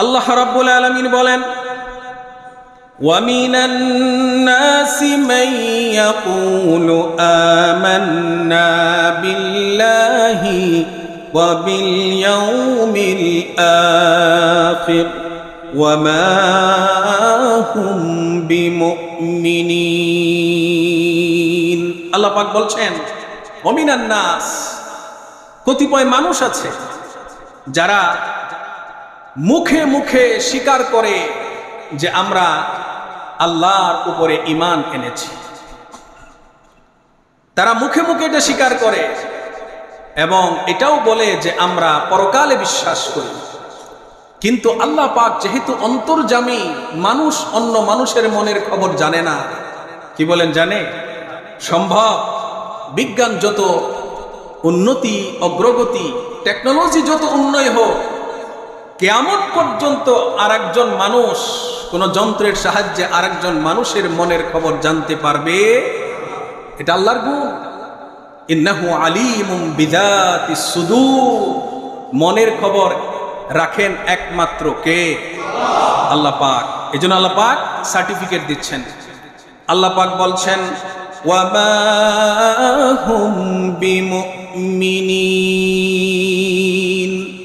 আল্লাহ রাব্বুল আলামিন বলেন ومن الناس من يقول آمنا بالله وباليوم الآخر وما هم بمؤمنين আল্লাহ পাক বলছেন অমিনান নাস কতিপয় মানুষ আছে যারা মুখে মুখে স্বীকার করে যে আমরা আল্লাহর উপরে ইমান এনেছি। তারা মুখে মুখে এটা স্বীকার করে এবং এটাও বলে যে আমরা পরকালে বিশ্বাস করি। কিন্তু আল্লাহ পাক যেহেতু অন্তর্জামী, মানুষ অন্য মানুষের মনের খবর জানে না। কি বলেন জানে? সম্ভব। বিজ্ঞান যত উন্নতি, অগ্রগতি, টেকনোলজি যত উন্নয় হোক কেয়ামত পর্যন্ত আরেকজন মানুষ, কোন যন্ত্রের সাহায্যে আরেকজন মানুষের মনের খবর জানতে পারবে? এটা আল্লাহর গুণ। ইন্নাহু আলিমুম বিদাতি সুদু মনের খবর রাখেন একমাত্র কে? আল্লাহ পাক। এই জন্য আল্লাহ পাক সার্টিফিকেট দিচ্ছেন। আল্লাহ পাক বলছেন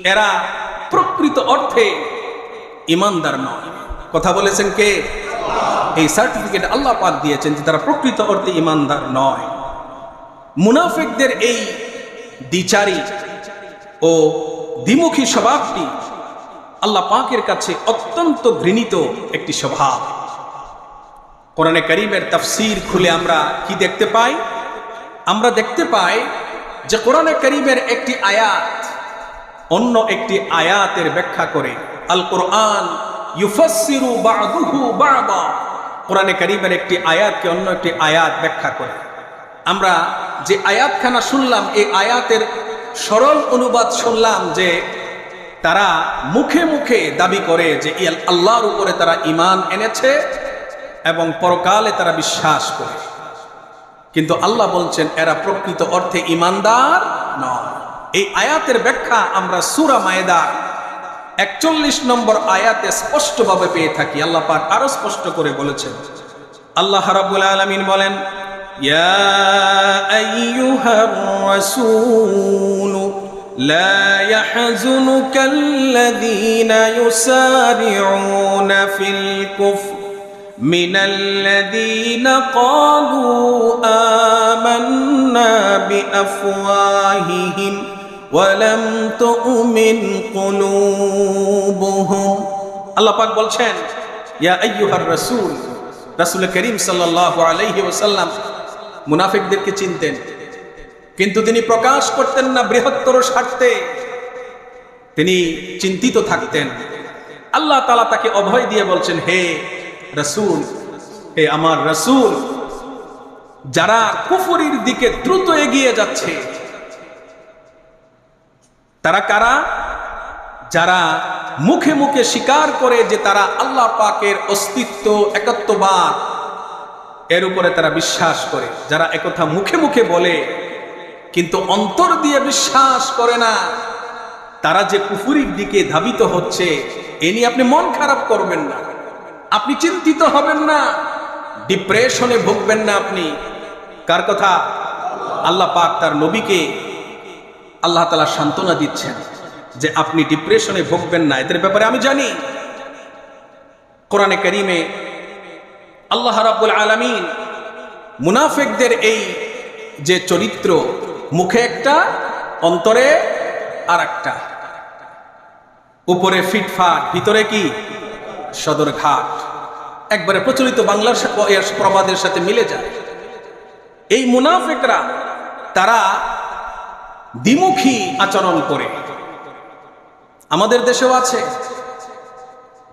এরা প্রকৃত অর্থে ইমানদার নয়। কথা বলেছেন কে? এই সার্টিফিকেট আল্লাহ পাক দিয়েছেন যে তারা প্রকৃত অর্থে ইমানদার নয়। মুনাফিকদের এই দ্বিচারী ও দ্বিমুখী স্বভাবটি আল্লাহ পাকের কাছে অত্যন্ত ঘৃণিত একটি স্বভাব। কোরআনে করিমের তাফসির খুলে আমরা কি দেখতে পাই? আমরা দেখতে পাই যে কোরআনে করিমের একটি আয়াত অন্য একটি আয়াতের ব্যাখ্যা করে আল কোরআন কোরআনে করিমের একটি আয়াতকে অন্য একটি আয়াত ব্যাখ্যা করে। আমরা যে আয়াতখানা শুনলাম, এই আয়াতের সরল অনুবাদ শুনলাম যে তারা মুখে মুখে দাবি করে যে আল্লাহর উপরে তারা ইমান এনেছে এবং পরকালে তারা বিশ্বাস করে। কিন্তু আল্লাহ বলছেন, এরা প্রকৃত অর্থে ইমানদার নয়। এই আয়াতের ব্যাখ্যা আমরা সুরা মায়েদা একচল্লিশ নম্বর আয়াতে স্পষ্টভাবে পেয়ে থাকি আল্লাহ পাক আরো স্পষ্ট করে বলেছেন আল্লাহ রাব্বুল আলামিন বলেন ইয়া আইয়ুহার রাসূল لا يحزنك الذين يسارعون في الكفر من الذين قالوا آمنا بأفواههم ولم تؤمن قلوبهم আল্লাহ পাক বলছেন, ইয়া আইয়ুহার রাসূল রাসূল করিম সাল্লাল্লাহু আলাইহি ওয়াসাল্লাম মুনাফিকদেরকে চিনতেন, কিন্তু তিনি প্রকাশ করতেন না বৃহত্তর স্বার্থে। তিনি চিন্তিত থাকতেন। আল্লাহ তাআলা তাকে অভয় দিয়ে বলছেন, হে রসুল, হে আমার রাসূল, যারা কুফুরির দিকে দ্রুত এগিয়ে যাচ্ছে তারা কারা? যারা মুখে মুখে স্বীকার করে যে তারা আল্লাহ পাকের অস্তিত্ব একত্ববাদ। এর উপরে তারা বিশ্বাস করে, যারা একথা মুখে মুখে বলে, কিন্তু অন্তর দিয়ে বিশ্বাস করে না। তারা যে কুফুরির দিকে ধাবিত হচ্ছে, এ নিয়ে আপনি মন খারাপ করবেন না। আপনি চিন্তিত হবেন না। ডিপ্রেশনে ভুগবেন না আপনি। কার কথা? আল্লাহ পাক তার নবীকে আল্লাহ তালা সান্ত্বনা দিচ্ছেন যে আপনি ডিপ্রেশনে ভুগবেন না। এদের ব্যাপারে আমি জানি। কোরআনে করিমে আল্লাহ রাব্বুল আলামিন মুনাফেকদের এই যে চরিত্র, মুখে একটা, অন্তরে আর একটা উপরে ফিটফাট, ভিতরে কি? সদর ঘাট একবারে প্রচলিত বাংলার প্রবাদের সাথে মিলে যায়। এই মুনাফেকরা, তারা দ্বিমুখী আচরণ করে। আমাদের দেশেও আছে।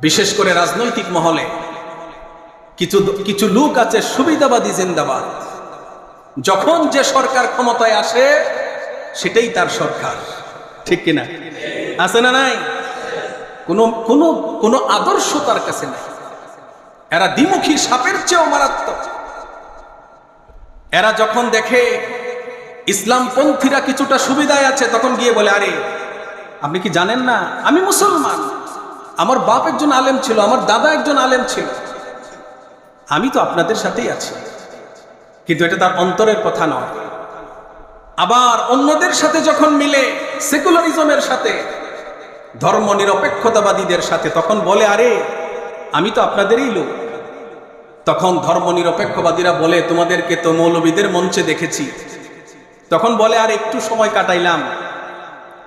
বিশেষ করে রাজনৈতিক মহলে। কিছু কিছু লোক আছে সুবিধাবাদী জিন্দাবাদ। যখন যে সরকার ক্ষমতায় আসে, সেটাই তার সরকার। ঠিক কিনা? আছে না নাই? কোনো কোনো কোনো আদর্শ তার কাছে নাই। এরা দ্বিমুখী সাপের চেয়েও মারাত্মক। এরা যখন দেখে ইসলামপন্থীরা কিছুটা সুবিধায় আছে, তখন গিয়ে বলে, আরে, আপনি কি জানেন না? আমি মুসলমান। আমার বাপ একজন আলেম ছিল, আমার দাদা একজন আলেম ছিল। আমি তো আপনাদের সাথেই আছি। কিন্তু এটা তার অন্তরের কথা নয়। আবার অন্যদের সাথে যখন মিলে, সেকুলারিজমের সাথে ধর্ম নিরপেক্ষতাবাদীদের সাথে, তখন বলে, আরে, আমি তো আপনাদেরই লোক। তখন ধর্ম নিরপেক্ষবাদীরা বলে, তোমাদেরকে তো মৌলবীদের মঞ্চে দেখেছি। তখন বলে, আর একটু সময় কাটাইলাম।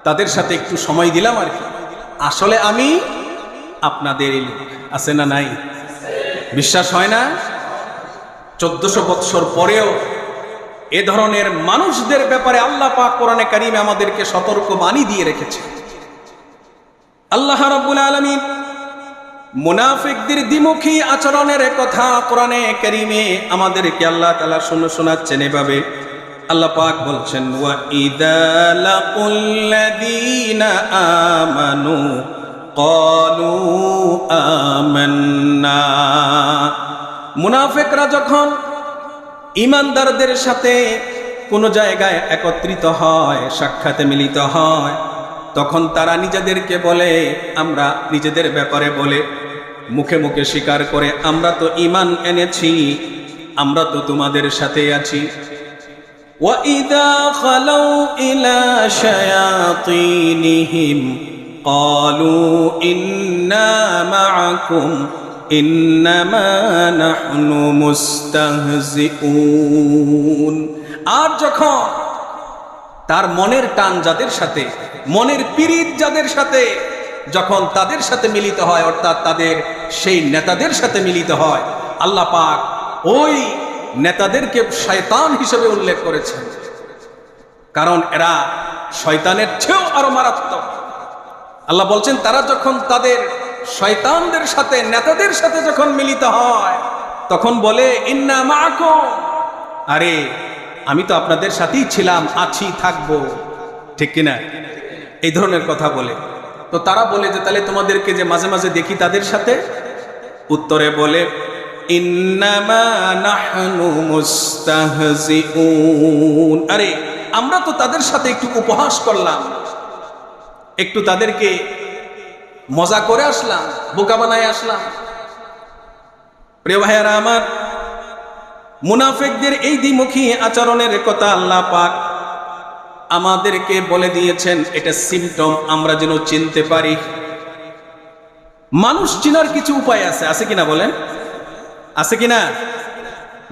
তাদের সাথে একটু সময় দিলাম আর কি। আসলে আমি আপনাদের আছে না নাই? বিশ্বাস হয় না? চোদ্দশো বৎসর পরেও এ ধরনের মানুষদের ব্যাপারে আল্লাহ পাক কোরআনে কারিমে আমাদেরকে সতর্ক বাণী দিয়ে রেখেছে। আল্লাহ রাব্বুল আলামিন মুনাফিকদের দ্বিমুখী আচরণের কথা কোরআনে কারিমে আমাদেরকে আল্লাহ তাআলা শুনে শোনাচ্ছেন এভাবে। আল্লাহ পাক বলছেন, ওয়া আমানু আমান্না। মুনাফিকরা যখন ইমানদারদের সাথে কোনো জায়গায় একত্রিত হয়, সাক্ষাতে মিলিত হয়, তখন তারা নিজেদেরকে বলে, আমরা নিজেদের ব্যাপারে বলে মুখে মুখে স্বীকার করে, আমরা তো ইমান এনেছি, আমরা তো তোমাদের সাথে আছি। وَإِذَا خَلَوْا إِلَى شَيَاطِينِهِمْ قَالُوا إِنَّا مَعَكُمْ إِنَّمَا نَحْنُ مُسْتَهْزِئُونَ আর যখন তার মনের টান যাদের সাথে মনের পীড়িত যাদের সাথে যখন তাদের সাথে মিলিত হয় অর্থাৎ তাদের সেই নেতাদের সাথে মিলিত হয় আল্লাহ পাক ওই নেতাদেরকে শয়তান হিসেবে উল্লেখ করেছেন। কারণ এরা শয়তানের চেয়েও আরও মারাত্মক। আল্লাহ বলছেন, তারা যখন তাদের শয়তানদের সাথে, নেতাদের সাথে যখন মিলিত হয়, তখন বলে, ইন্না মাকো আরে, আমি তো আপনাদের সাথেই ছিলাম, আছি, থাকব। ঠিক কিনা? এই ধরনের কথা বলে। তো তারা বলে যে, তাহলে তোমাদেরকে যে মাঝে মাঝে দেখি তাদের সাথে? উত্তরে বলে আরে, আমরা তো তাদের সাথে একটু উপহাস করলাম। একটু তাদেরকে মজা করে আসলাম, বোকা বানায় আসলাম। প্রিয় ভাইয়ারা আমার, মুনাফেকদের এই দ্বিমুখী আচরণের কথা আল্লাহ পাক আমাদেরকে বলে দিয়েছেন, এটা সিমটম, আমরা যেন চিনতে পারি। মানুষ চিনার কিছু উপায় আছে আছে কিনা বলেন? আছে কিনা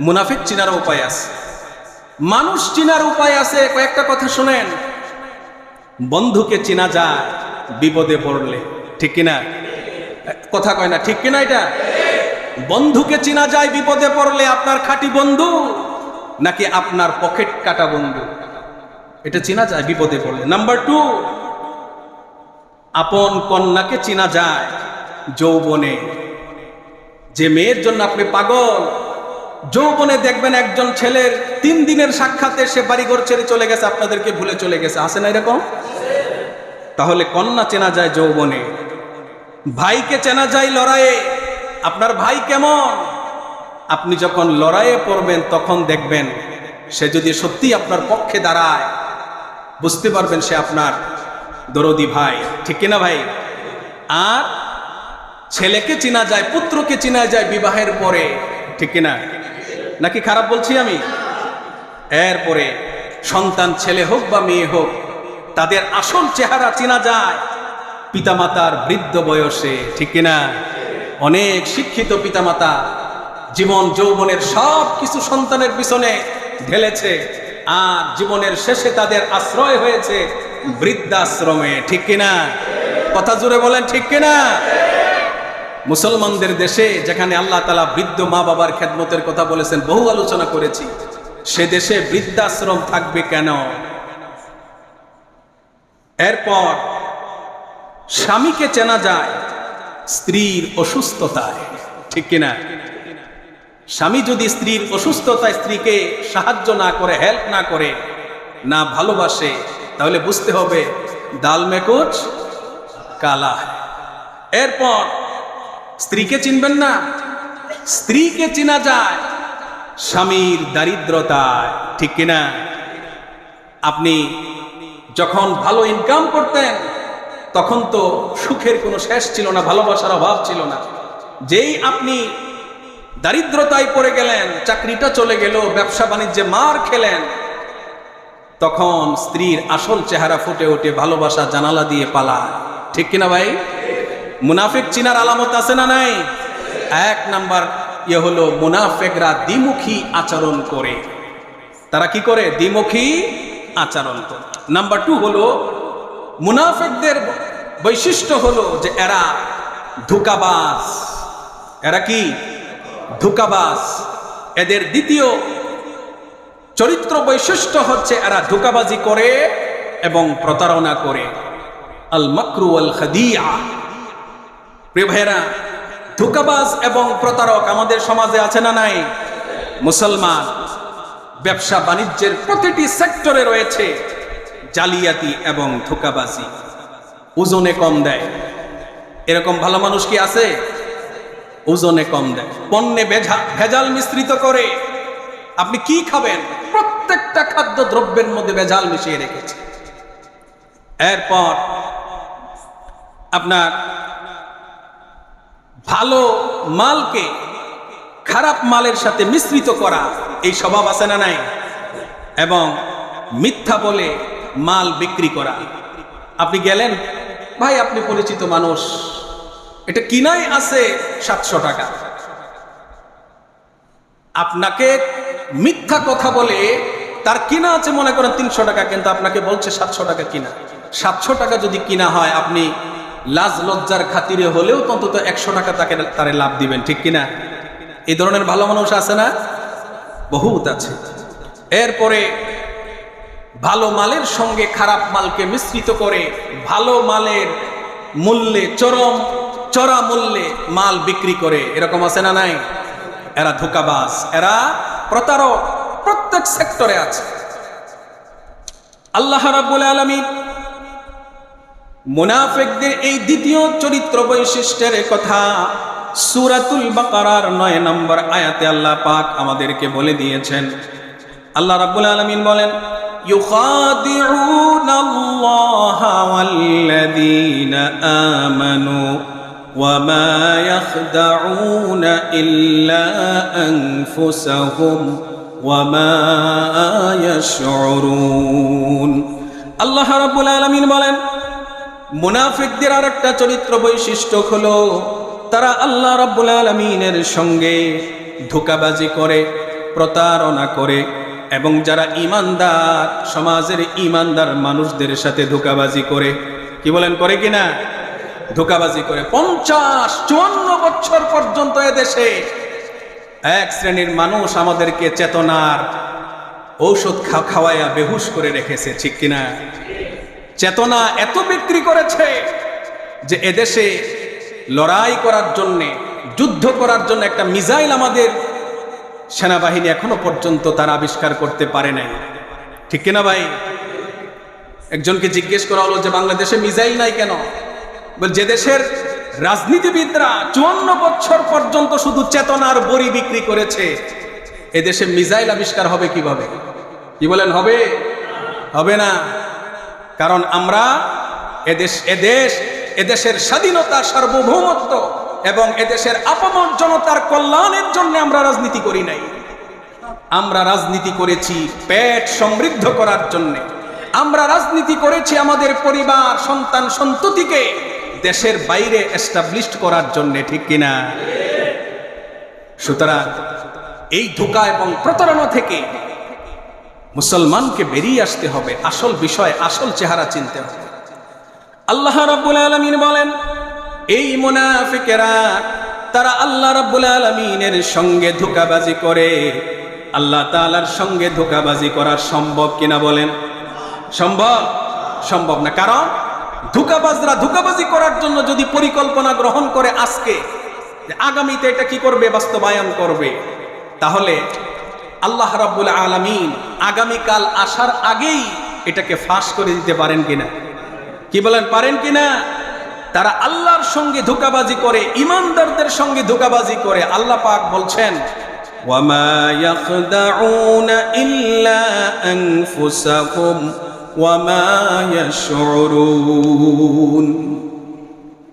মুনাফিক চিনার উপায় আছে। মানুষ চিনার উপায় আছে, কয়েকটা কথা শোনেন। বন্ধুকে চিনা যায়, বিপদে পড়লে। ঠিক কিনা কথা কয় না, ঠিক কিনা এটা? বন্ধুকে চিনা যায়, বিপদে পড়লে আপনার খাঁটি বন্ধু, নাকি আপনার পকেট কাটা বন্ধু? এটা চেনা যায়, বিপদে পড়লে। নাম্বার টু, আপন কন্যাকে চেনা যায়, যৌবনে। যে মেয়ের জন্য আপনি পাগল। যৌবনে দেখবেন একজন ছেলের তিন দিনের সাক্ষাতে সে বাড়িঘর ছেড়ে চলে গেছে, আপনাদেরকে ভুলে চলে গেছে। আসে না এরকম? তাহলে কন্যা চেনা যায় যৌবনে। ভাইকে চেনা যায় লড়াইয়ে। আপনার ভাই কেমন? আপনি যখন লড়াইয়ে পড়বেন, তখন দেখবেন সে যদি সত্যি আপনার পক্ষে দাঁড়ায়, বুঝতে পারবেন সে আপনার দরদি ভাই। ঠিক কিনা ভাই? আর ছেলেকে চেনা যায়, পুত্রকে চেনা যায় বিবাহের পরে। ঠিক কিনা? নাকি খারাপ বলছি আমি? এরপরে সন্তান ছেলে হোক বা মেয়ে হোক, তাদের আসল চেহারা চেনা যায়। পিতামাতার বৃদ্ধ বয়সে, ঠিক কিনা? অনেক শিক্ষিত পিতামাতা জীবন যৌবনের সব কিছু সন্তানের পিছনে ঢেলেছে, আর জীবনের শেষে তাদের আশ্রয় হয়েছে বৃদ্ধাশ্রমে, ঠিক কিনা? কথা জুড়ে বলেন, ঠিক কিনা? মুসলমানদের দেশে যেখানে আল্লাহ তালা বৃদ্ধ মা বাবার খেদমতের কথা বলেছেন, বহু আলোচনা করেছি। সে দেশে বৃদ্ধাশ্রম থাকবে কেন? এরপর স্বামীকে চেনা যায়, স্ত্রীর অসুস্থতায়। ঠিক কিনা? স্বামী যদি স্ত্রীর অসুস্থতায় স্ত্রীকে সাহায্য না করে হেল্প না করে, না ভালোবাসে, তাহলে বুঝতে হবে দাল কালা। এরপর স্ত্রীকে চিনবেন না। স্ত্রীকে চেনা যায়, স্বামীর দারিদ্রতায়। ঠিক কিনা? আপনি যখন ভালো ইনকাম করতেন, তখন তো সুখের কোনো শেষ ছিল না, ভালোবাসার অভাব ছিল না। যেই আপনি দারিদ্রতায় পড়ে গেলেন, চাকরিটা চলে গেল, ব্যবসা বাণিজ্যে মার খেলেন, তখন স্ত্রীর আসল চেহারা ফুটে ওঠে, ভালোবাসা জানালা দিয়ে পালায়। ঠিক কিনা ভাই? মুনাফিক চিনার আলামত আছে না নাই? এক নাম্বার ইয়ে হলো মুনাফেকরা দ্বিমুখী আচরণ করে। তারা কি করে? দ্বিমুখী আচরণ করে। নাম্বার টু হলো মুনাফেকদের বৈশিষ্ট্য হলো যে এরা ধোকাবাজ। এরা কি? ধোকাবাজ। এদের দ্বিতীয় চরিত্র বৈশিষ্ট্য হচ্ছে এরা ধোকাবাজি করে এবং প্রতারণা করে। আল মাকরু আল খাদিয়া প্রিয় ভাইয়েরা, ধোকাবাজ এবং প্রতারক আমাদের সমাজে আছে না নাই? মুসলমান, ব্যবসা বাণিজ্যের প্রতিটি সেক্টরে রয়েছে, জালিয়াতি এবং ধোকাবাজি। ওজনে কম দেয়। এরকম ভালো মানুষ কি আছে? ওজনে কম দেয়। পণ্যে ভেজা ভেজাল মিশ্রিত করে আপনি কি খাবেন? প্রত্যেকটা খাদ্য দ্রব্যের মধ্যে ভেজাল মিশিয়ে রেখেছে। এরপর আপনার ভালো মালকে খারাপ মালের সাথে মিশ্রিত করা, এই স্বভাব আছে না নাই? এবং মিথ্যা বলে মাল বিক্রি করা। আপনি গেলেন, ভাই, আপনি পরিচিত মানুষ। এটা কিনাই আছে সাতশো টাকা। আপনাকে মিথ্যা কথা বলে তার কিনা আছে মনে করেন তিনশো টাকা, কিন্তু আপনাকে বলছে সাতশো টাকা কিনা। সাতশো টাকা যদি কিনা হয়, আপনি লাজ লজ্জার খাতিরে হলেও অন্তত একশো টাকা তাকে তারে লাভ দিবেন, ঠিক কিনা? এই ধরনের ভালো মানুষ আছে না? বহুত আছে। এরপরে ভালো মালের সঙ্গে খারাপ মালকে মিশ্রিত করে ভালো মালের মূল্যে চরম, চড়া মূল্যে মাল বিক্রি করে, এরকম আছে না নাই? এরা ধোকাবাজ, এরা প্রতারক, প্রত্যেক সেক্টরে আছে। আল্লাহ রাব্বুল আলামিন মুনাফিকদের এই দ্বিতীয় চরিত্র বৈশিষ্ট্যের কথা সূরাতুল বাকারার নয় নম্বর আয়াতে আল্লাহ পাক আমাদেরকে বলে দিয়েছেন আল্লাহ রাব্বুল আলামিন বলেন يخادعون الله والذين آمنوا وما يخدعون إلا أنفسهم وما يشعرون আল্লাহ রাব্বুল আলামিন বলেন মুনাফিকদের আর একটা চরিত্র বৈশিষ্ট্য হলো, তারা আল্লাহ রাব্বুল আলামিনের সঙ্গে ধোকাবাজি করে, প্রতারণা করে, এবং যারা ইমানদার সমাজের ইমানদার মানুষদের সাথে ধোকাবাজি করে, কি বলেন, করে কিনা? ধোকাবাজি করে। পঞ্চাশ, চুয়ান্ন বছর পর্যন্ত এদেশে এক শ্রেণির মানুষ আমাদেরকে চেতনার ঔষধ খাওয়াইয়া বেহুশ করে রেখেছে, ঠিক কিনা? চেতনা এত বিক্রি করেছে যে এদেশে লড়াই করার জন্যে, যুদ্ধ করার জন্য একটা মিসাইল আমাদের সেনাবাহিনী এখনও পর্যন্ত তারা আবিষ্কার করতে পারে নাই। ঠিক কিনা ভাই? একজনকে জিজ্ঞেস করা হলো যে, বাংলাদেশে মিসাইল নাই কেন? বল, যে দেশের রাজনীতিবিদরা চুয়ান্ন বছর পর্যন্ত শুধু চেতনার বড়ি বিক্রি করেছে, এদেশে মিসাইল আবিষ্কার হবে কীভাবে? কি বলেন, হবে। হবে না। কারণ আমরা এদেশ এদেশ এদেশের স্বাধীনতা সার্বভৌমত্ব এবং এদেশের আপামর জনতার কল্যাণের জন্য আমরা রাজনীতি করি নাই। আমরা রাজনীতি করেছি পেট সমৃদ্ধ করার জন্য। আমরা রাজনীতি করেছি আমাদের পরিবার, সন্তান, সন্ততিকে দেশের বাইরে এস্টাবলিশড করার জন্য, ঠিক কিনা সুতরাং এই ধোকা এবং প্রতারণা থেকে মুসলমানকে বেরিয়ে আসতে হবে। আসল বিষয়, আসল চেহারা চিনতে হবে। আল্লাহ রাব্বুল আলামিন বলেন, এই মুনাফিকেরা, তারা আল্লাহ রাব্বুল আলামিনের সঙ্গে ধোকাবাজি করে। আল্লাহ তাআলার সঙ্গে ধোকাবাজি করা সম্ভব কিনা বলেন? সম্ভব? সম্ভব না। কারণ ধোকাবাজরা ধোকাবাজি করার জন্য যদি পরিকল্পনা গ্রহণ করে আজকে আগামীতে এটা কি করবে, বাস্তবায়ন করবে, তাহলে আল্লাহ রাব্বুল আলামিন আগামীকাল আসার আগেই এটাকে ফাঁস করে দিতে পারেন কিনা কি বলেন পারেন কিনা তারা আল্লাহর সঙ্গে ধোকাবাজি করে ইমানদারদের সঙ্গে ধোকাবাজি করে আল্লাহ পাক বলছেন ওয়ামা ইয়াখদাউনা ইল্লা আনফুসাহুম وما يشعرون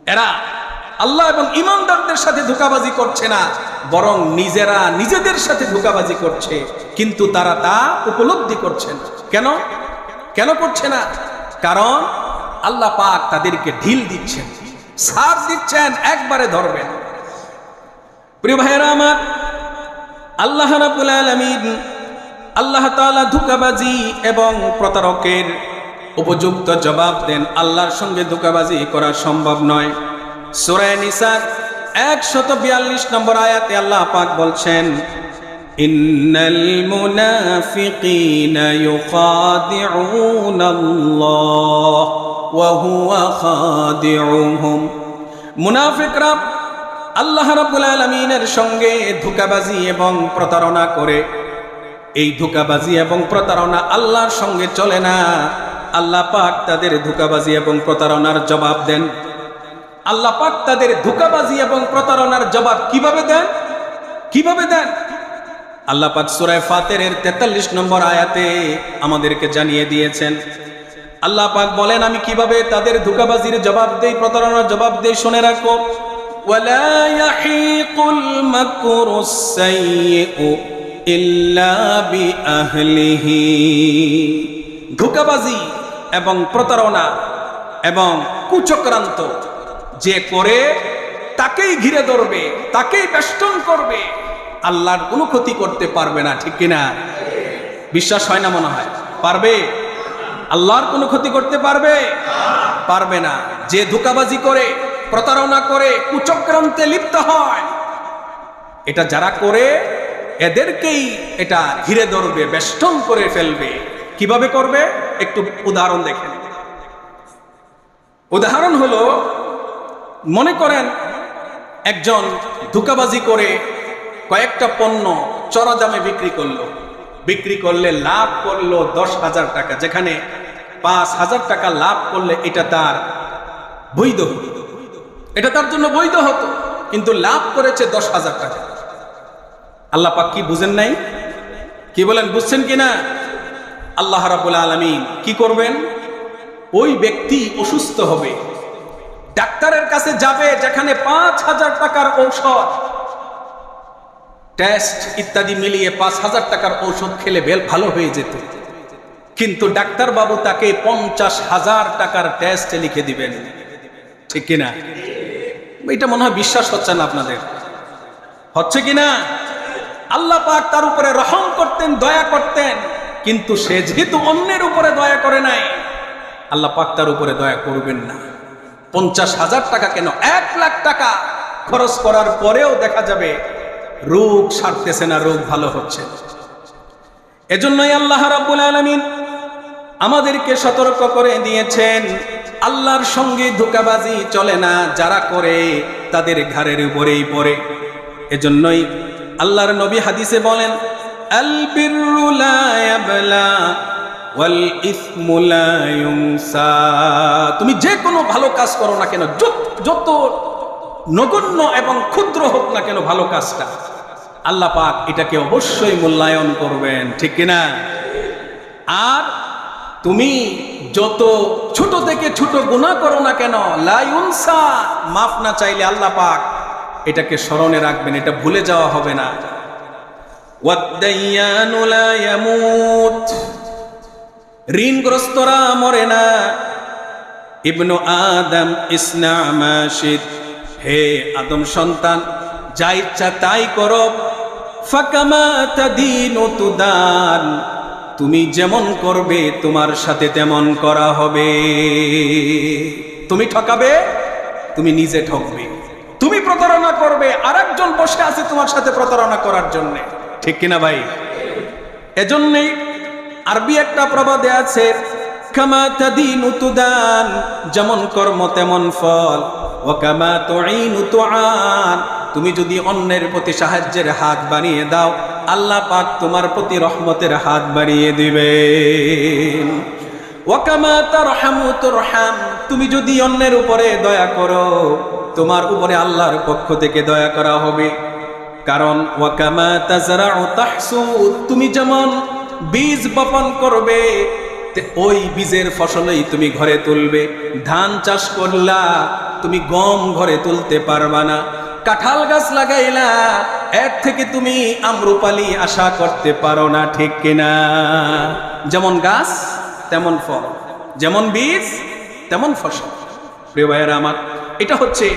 এরা আল্লাহ এবং ইমানদারদের সাথে ধোকাবাজি করছে না, বরং নিজেরা নিজেদের সাথে ধোকাবাজি করছে, কিন্তু তারা তা উপলব্ধি করছে না। কেন? কেন করছে না? কারণ আল্লাহ পাক তাদেরকে ঢিল দিচ্ছেন, সার দিচ্ছেন, একবারে ধরবেন। প্রিয় ভাইয়েরা আমার, আল্লাহ রাব্বুল আলামিন আল্লাহ তাআলা ধোকাবাজি এবং প্রতারকের উপযুক্ত জবাব দেন। আল্লাহর সঙ্গে ধোকাবাজি করা সম্ভব নয়। সূরা নিসার 142 নম্বর আয়াতে আল্লাহ পাক বলছেন, ইন্নাল মুনাফিকিনা ইউখাদিউনা আল্লাহ ওয়া হুয়া খাদিউহুম। মুনাফিকরা আল্লাহ রাব্বুল আলামিনের সঙ্গে ধোকাবাজি এবং প্রতারণা করে। এই ধোকাবাজি এবং প্রতারণা আল্লাহর সঙ্গে চলে না। আল্লাহ পাক তাদের ধোকাবাজি এবং প্রতারণার জবাব দেন। আল্লাহ পাক তাদের ধোকাবাজি এবং প্রতারণার জবাব কিভাবে দেন কিভাবে দেন আল্লাহ পাক সূরায় ফাতিরের 43 নম্বর আয়াতে আমাদেরকে জানিয়ে দিয়েছেন আল্লাহ পাক বলেন আমি কিভাবে তাদের ধোকাবাজির জবাব দেই প্রতারণার জবাব দেই শুনে রাখো ولا يحيق المكر السيء إلا بأهله ধোকাবাজি এবং প্রতারণা এবং কুচক্রান্ত যে করে তাকেই ঘিরে ধরবে, তাকেই বেষ্টন করবে, আল্লাহর কোনো ক্ষতি করতে পারবে না, ঠিক কিনা? বিশ্বাস হয় না মনে হয়? পারবে? আল্লাহর কোনো ক্ষতি করতে পারবে? পারবে না। যে ধোকাবাজি করে, প্রতারণা করে, কুচক্রান্তে লিপ্ত হয়, এটা যারা করে, এদেরকেই এটা ঘিরে ধরবে, বেষ্টন করে ফেলবে। কীভাবে করবে? একটু উদাহরণ দেখেন উদাহরণ হলো মনে করেন একজন ধোকাবাজি করে কয়েকটা পণ্য চড়া দামে বিক্রি করল। বিক্রি করলে লাভ করল দশ হাজার টাকা, যেখানে পাঁচ হাজার টাকা লাভ করলে এটা তার বৈধ হতো। এটা তার জন্য বৈধ হতো, কিন্তু লাভ করেছে দশ হাজার টাকা। আল্লাহ পাক কি বুঝেন নাই? কি বলেন, বুঝছেন কি না আল্লাহ রাবুল আলমিন কি করবেন? ওই ব্যক্তি অসুস্থ হবে ডাক্তারের কাছে যাবে যেখানে পাঁচ হাজার টাকার ঔষধ। টেস্ট ইত্যাদি মিলিয়ে পাঁচ হাজার টাকার ঔষধ খেলে বেল ভালো হয়ে যেত। কিন্তু ডাক্তার বাবু তাকে পঞ্চাশ হাজার টাকার টেস্ট লিখে দিবেন। ঠিক কিনা? এটা মনে হয় বিশ্বাস হচ্ছে না আপনাদের। হচ্ছে কিনা? আল্লাহ পাক তার উপরে রহম করতেন, দয়া করতেন, কিন্তু সে যেহেতু অন্যের উপরে দয়া করে নাই, আল্লাহ পাক তার উপরে দয়া করবেন না। পঞ্চাশ হাজার টাকা কেন? এক লাখ টাকা খরচ করার পরেও দেখা যাবে রোগ সারতেছে না, রোগ ভালো হচ্ছে। এজন্যই আল্লাহ রাব্বুল আলামিন আমাদেরকে সতর্ক করে দিয়েছেন, আল্লাহর সঙ্গে ধোকাবাজি চলে না, যারা করে তাদের ঘাড়ের উপরেই পড়ে। এজন্যই আল্লাহর নবী হাদিসে বলেন আল বিররু লা ইয়াবলা ওয়াল তুমি যে কোনো ভালো কাজ করো না কেন, যত- নগণ্য এবং ক্ষুদ্র হোক না কেন ভালো কাজটা। আল্লাহ পাক এটাকে অবশ্যই মূল্যায়ন করবেন, ঠিক কিনা? আর তুমি যত ছোট থেকে ছোট গুণা করো না কেন লাইউনসা মাফ না চাইলে আল্লাহ পাক এটাকে স্মরণে রাখবেন, এটা ভুলে যাওয়া হবে না। ওয়াদ্দাইয়ানু ইয়ামুত। ঋণগ্রস্তরা মরে না। ইবনু আদম ইসনা হে আদম সন্তান, যা ইচ্ছা তাই করো। ফাকামা তাদিনু তুদান, তুমি যেমন করবে, তোমার সাথে তেমন করা হবে। তুমি ঠকাবে, তুমি নিজে ঠকবে। তুমি প্রতারণা করবে আর একজন বসে আছে তোমার সাথে প্রতারণা করার জন্য। ঠিক কিনা ভাই? এজন্যই আরবি একটা প্রবাদে আছে, কামা তাদিনু যেমন কর্ম তেমন ফল। ও কামা তুইনু তুআন তুমি যদি অন্যের প্রতি সাহায্যের হাত বাড়িয়ে দাও, আল্লাহ পাক তোমার প্রতি রহমতের হাত বাড়িয়ে দিবেন। ওয়াকামা তারহামু তুরহাম তুমি যদি অন্যের উপরে দয়া করো, তোমার উপরে আল্লাহর পক্ষ থেকে দয়া করা হবে। কারণ ওয়াকামা তাজরাউ তুমি যেমন বীজ বপন করবে ওই বীজের ফসলই তুমি ঘরে তুলবে। ধান চাষ করলা, তুমি গম ঘরে তুলতে পারবা না। কাঁঠাল গাছ লাগাইলা, এর থেকে তুমি আমরুপালি আশা করতে পারো না, ঠিক কিনা? যেমন গাছ, তেমন ফল। যেমন বীজ, তেমন ফসল। প্রিয় ভাইয়েরা আমার, এটা হচ্ছে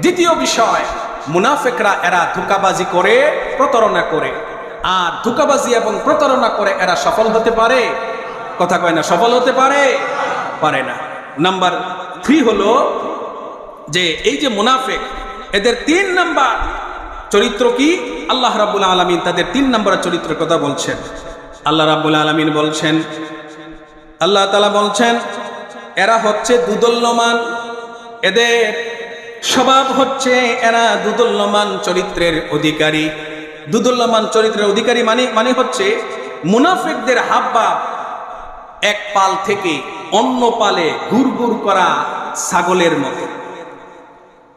দ্বিতীয় বিষয়। মুনাফেকরা এরা ধোকাবাজি করে, প্রতারণা করে। আর ধোকাবাজি এবং প্রতারণা করে এরা সফল হতে পারে। কথা কয় না, সফল হতে পারে? পারে না। নাম্বার থ্রি হলো যে এই যে মুনাফেক, এদের তিন নাম্বার চরিত্র কি? আল্লাহ রাবুল আলমিন তাদের তিন নম্বরের চরিত্রের কথা বলছেন। আল্লাহ রাবুল আলমিন বলছেন, আল্লাহ তালা বলছেন, এরা হচ্ছে দুদল্যমান। এদের স্বভাব হচ্ছে এরা দুদল্যমান চরিত্রের অধিকারী। দুদল্যমান চরিত্রের অধিকারী মানে মানে হচ্ছে মুনাফেকদের হাবভাব এক পাল থেকে অন্য পালে ঘুর ঘুর করা ছাগলের মতো।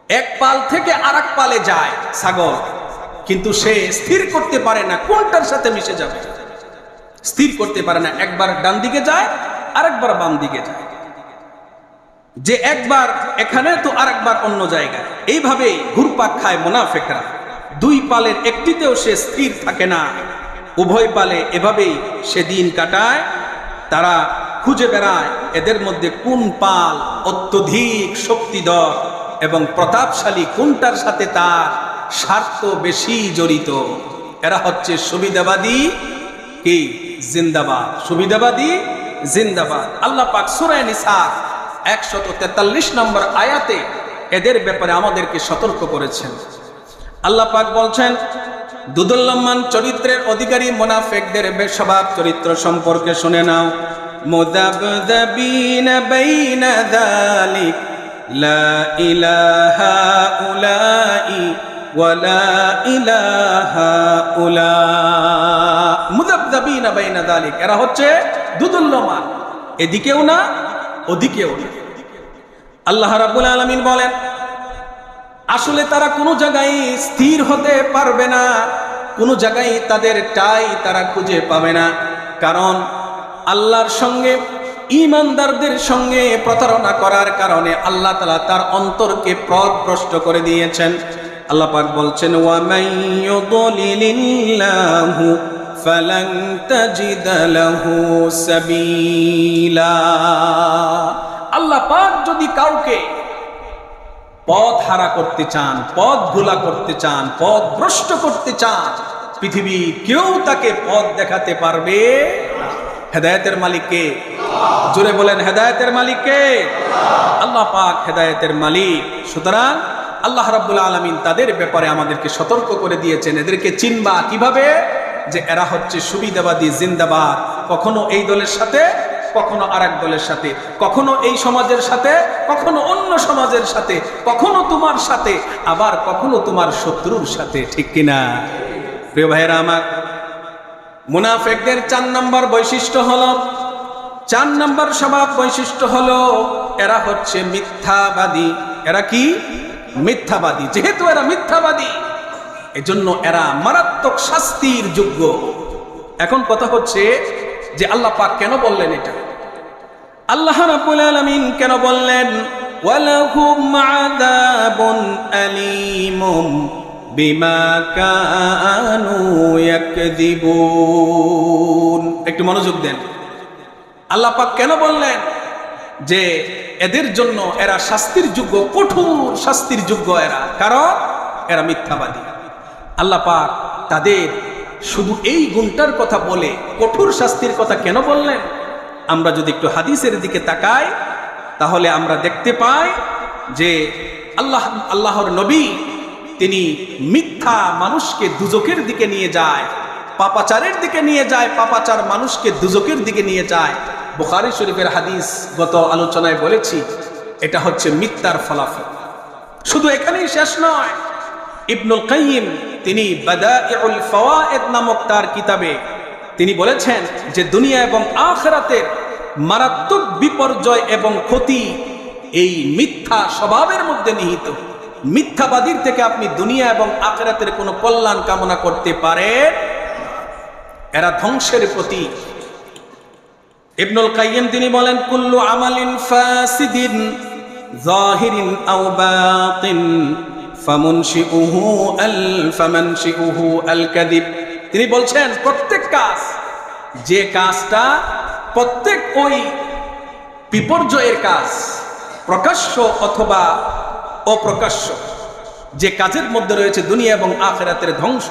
এক পাল থেকে আর পালে যায় ছাগল। কিন্তু সে স্থির করতে পারে না, কোনটার সাথে মিশে যাবে? স্থির করতে পারে না, একবার ডান দিকে যায়, আরেকবার বাম দিকে যায়। যে একবার এখানে, তো আরেকবার অন্য জায়গায়। এইভাবেই ঘুরপাক খায় মোনাফেকরা। দুই পালের একটিতেও সে স্থির থাকে না। উভয় পালে এভাবেই সে দিন কাটায়, তারা খুঁজে বেড়ায় এদের মধ্যে কোন পাল অত্যধিক শক্তিধর এবং প্রতাপশালী, কোনটার সাথে তার স্বার্থ বেশি জড়িত? এরা হচ্ছে সুবিধাবাদী কি? জিন্দাবাদ। সুবিধাবাদী, জিন্দাবাদ। আল্লাহ পাক সুরায় নিসা একশত তেতাল্লিশ নম্বর আয়াতে এদের ব্যাপারে আমাদেরকে সতর্ক করেছেন। আল্লাহ পাক বলছেন দুদুল্লমান চরিত্রের অধিকারী মোনাফেকদের স্বভাব চরিত্র সম্পর্কে শুনে নাও। লা ইলাহা ওয়ালা ইলাহা উলা এরা হচ্ছে দুদুল্লমান। এদিকেও না, ওদিকেও না। আল্লাহ রাব্বুল আলামিন বলেন আসলে তারা কোনো জায়গায় স্থির হতে পারবে না, কোনো জায়গায় তাদের টাই তারা খুঁজে পাবে না। কারণ আল্লাহর সঙ্গে ইমানদারদের সঙ্গে প্রতারণা করার কারণে আল্লাহ তালা তার অন্তরকে পথভ্রষ্ট করে দিয়েছেন। আল্লাহ পাক বলছেন আল্লাহ পাক যদি কাউকে পথ হারা করতে চান, পথ ভোলা করতে চান, পথ ভ্রষ্ট করতে চান পৃথিবী কেউ তাকে পথ দেখাতে পারবে হেদায়তের মালিককে। জোরে বলেন, হেদায়তের মালিককে। আল্লাহ পাক হেদায়তের মালিক। সুতরাং আল্লাহ রাব্বুল আলমিন তাদের ব্যাপারে আমাদেরকে সতর্ক করে দিয়েছেন। এদেরকে চিনবা কীভাবে? যে এরা হচ্ছে সুবিধাবাদী, জিন্দাবাদ। কখনো এই দলের সাথে কখনো আরেক দলের সাথে, কখনো এই সমাজের সাথে, কখনো অন্য সমাজের সাথে, কখনো তোমার সাথে, আবার কখনো তোমার শত্রুর সাথে, ঠিক কিনা? প্রিয় ভাইয়েরা আমার, মুনাফেকদের চার নম্বর বৈশিষ্ট্য হলো, চার নম্বর স্বভাব বৈশিষ্ট্য হলো, এরা হচ্ছে মিথ্যাবাদী। এরা কি? মিথ্যাবাদী। যেহেতু এরা মিথ্যাবাদী, এজন্য এরা মারাত্মক শাস্তির যোগ্য। এখন কথা হচ্ছে যে আল্লাহ পাক কেন বললেন এটা? আল্লাহ রাব্বুল আলামিন কেন বললেন, ওয়ালাহুম আযাবুন আলীমুম বিমা কানু ইয়াকযিবুন। একটু মনোযোগ দেন। আল্লাহ পাক কেন বললেন যে এদের জন্য এরা শাস্তির যোগ্য, কঠোর শাস্তির যোগ্য এরা? কারণ এরা মিথ্যাবাদী। আল্লাহ পাক তাদের শুধু এই গুণটার কথা বলে কঠোর শাস্তির কথা কেন বললেন? আমরা যদি একটু হাদিসের দিকে তাকাই, তাহলে আমরা দেখতে পাই যে আল্লাহ, আল্লাহর নবী তিনি মিথ্যা মানুষকে দুজকের দিকে নিয়ে যায়, পাপাচারের দিকে নিয়ে যায়, পাপাচার মানুষকে দুজকের দিকে নিয়ে যায়। বুখারি শরীফের হাদিস গত আলোচনায় বলেছি, এটা হচ্ছে মিথ্যার ফলাফল। শুধু এখানেই শেষ নয় ইবনুল কাইম তিনি বাদাইউল ফাওয়ায়েদ নামক তার কিতাবে, তিনি বলেছেন যে দুনিয়া এবং আখরাতের মারাত্মক বিপর্যয় এবং ক্ষতি এই মিথ্যা স্বভাবের মধ্যে নিহিত। মিথ্যাবাদীর থেকে আপনি দুনিয়া এবং আখরাতের কোনো কল্যাণ কামনা করতে পারে এরা ধ্বংসের প্রতি ইবনুল কাইয়িম, তিনি বলেন, কুল্লু আমালিন ফাসিদিন জাহিরিন আও বাতিন তিনি বলছেন, প্রত্যেক কাজ, যে কাজটা প্রত্যেক ওই বিপর্যয়ের কাজ, প্রকাশ্য অথবা অপ্রকাশ্য, যে কাজের মধ্যে রয়েছে দুনিয়া এবং আখেরাতের ধ্বংস,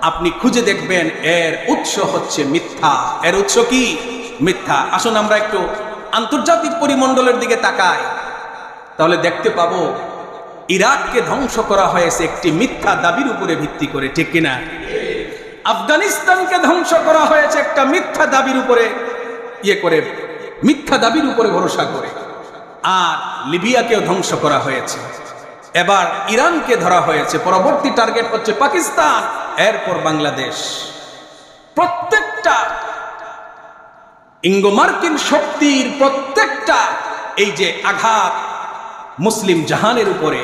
আপনি খুঁজে দেখবেন, এর উৎস হচ্ছে মিথ্যা। এর উৎস কি? মিথ্যা। আসুন আমরা একটু আন্তর্জাতিক পরিমণ্ডলের দিকে তাকাই। তাহলে দেখতে পাবো ইরাককে ধ্বংস করা হয়েছে একটি মিথ্যা দাবির উপরে ভিত্তি করে, ঠিক কিনা? আফগানিস্তানকে ধ্বংস করা হয়েছে একটা মিথ্যা দাবির উপরে ইয়ে করে, মিথ্যা দাবির উপরে ভরসা করে। আর লিবিয়াকেও ধ্বংস করা হয়েছে। এবার ইরানকে ধরা হয়েছে। পরবর্তী টার্গেট হচ্ছে পাকিস্তান, এরপর বাংলাদেশ। প্রত্যেকটা ইঙ্গো মার্কিন শক্তির প্রত্যেকটা এই যে আঘাত মুসলিম জাহানের উপরে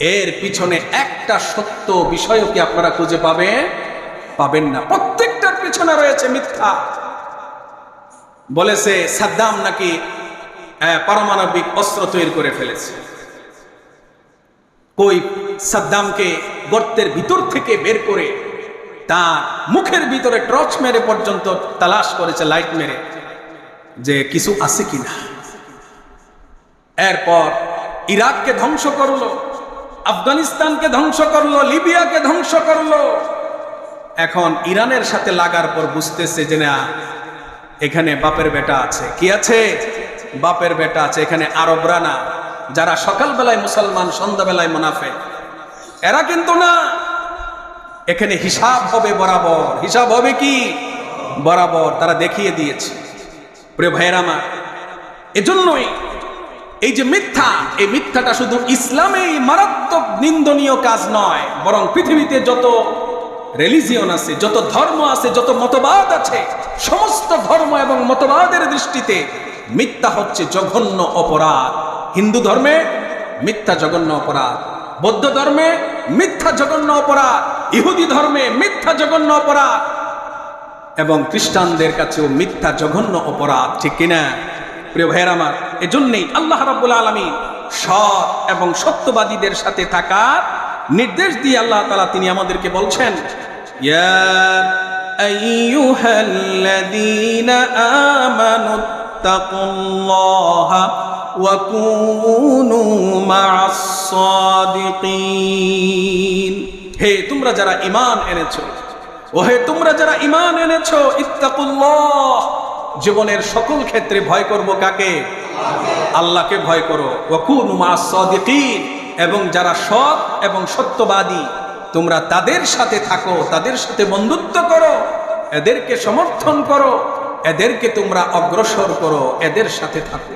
এর পিছনে একটা সত্য বিষয়ও কি আপনারা খুঁজে পাবেন? পাবেন না। প্রত্যেকটার পিছনে রয়েছে মিথ্যা। বলেছে, সাদ্দাম নাকি পারমাণবিক অস্ত্র তৈরি করে ফেলেছে। কই সাদ্দামকে গর্তের ভিতর থেকে বের করে তার মুখের ভিতরে টর্চ মেরে পর্যন্ত তালাশ করেছে, লাইট মেরে। যে কিছু আছে কিনা। এরপর ইরাককে ধ্বংস করল। আফগানিস্তানকে ধ্বংস করল, লিবিয়াকে ধ্বংস করল। এখন ইরানের সাথে লাগার পর বুঝতেছে যে না, এখানে বাপের বেটা আছে। কি আছে? বাপের বেটা আছে। এখানে আরবরা না, যারা সকালবেলায় মুসলমান, সন্ধ্যাবেলায় মুনাফে এরা কিন্তু না, এখানে হিসাব হবে বরাবর। হিসাব হবে কি? বরাবর। তারা দেখিয়ে দিয়েছে। প্রিয় ভাইয়ের আমার, এজন্যই এই যে মিথ্যা, এই মিথ্যাটা শুধু ইসলামেই মারাত্মক নিন্দনীয় কাজ নয়, বরং পৃথিবীতে যত রিলিজিয়ন আছে, যত ধর্ম আছে, যত মতবাদ আছে, সমস্ত ধর্ম এবং মতবাদের দৃষ্টিতে মিথ্যা হচ্ছে জঘন্য অপরাধ। হিন্দু ধর্মে মিথ্যা জঘন্য অপরাধ, বৌদ্ধ ধর্মে মিথ্যা জঘন্য অপরাধ, ইহুদি ধর্মে মিথ্যা জঘন্য অপরাধ এবং খ্রিস্টানদের কাছেও মিথ্যা জঘন্য অপরাধ, ঠিক কিনা? প্রিয় ভাইয়ের আমার, এজন্যই আল্লাহ রাব্বুল আলামিন সৎ এবং সত্যবাদীদের সাথে থাকার নির্দেশ দিয়ে আল্লাহ তাআলা তিনি আমাদেরকে বলছেন হে তোমরা যারা ঈমান এনেছো, ওহে তোমরা যারা ঈমান এনেছো, ইত্তাকুল্লাহ। জীবনের সকল ক্ষেত্রে ভয় করব কাকে? আল্লাহকে ভয় করো। সাদিকিন। এবং যারা সৎ এবং সত্যবাদী, তোমরা তাদের সাথে থাকো, তাদের সাথে বন্ধুত্ব করো, এদেরকে সমর্থন করো, এদেরকে তোমরা অগ্রসর করো, এদের সাথে থাকো।